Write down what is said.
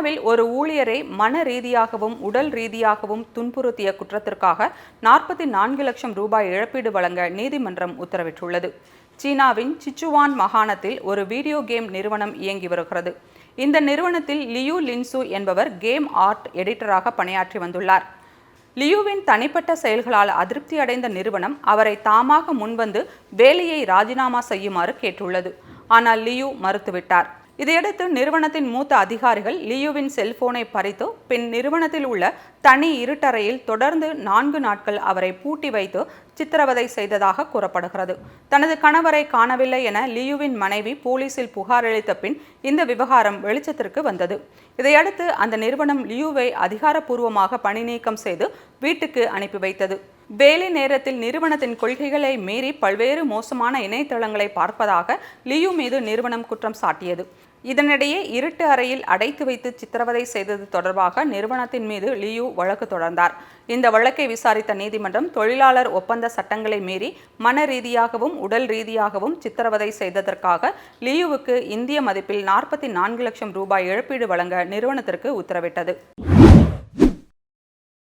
சீனாவில் ஒரு ஊழியரை மன ரீதியாகவும் உடல் ரீதியாகவும் துன்புறுத்திய குற்றத்திற்காக நாற்பத்தி நான்கு லட்சம் ரூபாய் இழப்பீடு வழங்க நீதிமன்றம் உத்தரவிட்டுள்ளது. சீனாவின் சிச்சுவான் மாகாணத்தில் ஒரு வீடியோ கேம் நிறுவனம் இயங்கி வருகிறது. இந்த நிறுவனத்தில் லியூ லின்சு என்பவர் கேம் ஆர்ட் எடிட்டராக பணியாற்றி வந்துள்ளார். லியூவின் தனிப்பட்ட செயல்களால் அதிருப்தி அடைந்த நிறுவனம் அவரை தாமாக முன்வந்து வேலையை ராஜினாமா செய்யுமாறு கேட்டுள்ளது. ஆனால் லியூ மறுத்துவிட்டார். இதையடுத்து நிறுவனத்தின் மூத்த அதிகாரிகள் லியூவின் செல்போனை பறித்து பின் நிறுவனத்தில் உள்ள தனி இருட்டறையில் தொடர்ந்து நான்கு நாட்கள் அவரை பூட்டி வைத்து சித்திரவதை செய்ததாக கூறப்படுகிறது. தனது கணவரை காணவில்லை என லியூவின் மனைவி போலீசில் புகார் அளித்த பின் இந்த விவகாரம் வெளிச்சத்திற்கு வந்தது. இதையடுத்து அந்த நிறுவனம் லியூவை அதிகாரப்பூர்வமாக பணி நீக்கம் செய்து வீட்டுக்கு அனுப்பி வைத்தது. வேலை நேரத்தில் நிறுவனத்தின் கொள்கைகளை மீறி பல்வேறு மோசமான இணையதளங்களை பார்ப்பதாக லியூ மீது நிறுவனம் குற்றம் சாட்டியது. இதனிடையே இருட்டு அறையில் அடைத்து வைத்து சித்திரவதை செய்தது தொடர்பாக நிறுவனத்தின் மீது லியு வழக்கு தொடர்ந்தார். இந்த வழக்கை விசாரித்த நீதிமன்றம் தொழிலாளர் ஒப்பந்த சட்டங்களை மீறி மன ரீதியாகவும் உடல் ரீதியாகவும் சித்திரவதை செய்ததற்காக லியுவுக்கு இந்திய மதிப்பில் நாற்பத்தி நான்கு லட்சம் ரூபாய் இழப்பீடு வழங்க நிறுவனத்திற்கு உத்தரவிட்டது.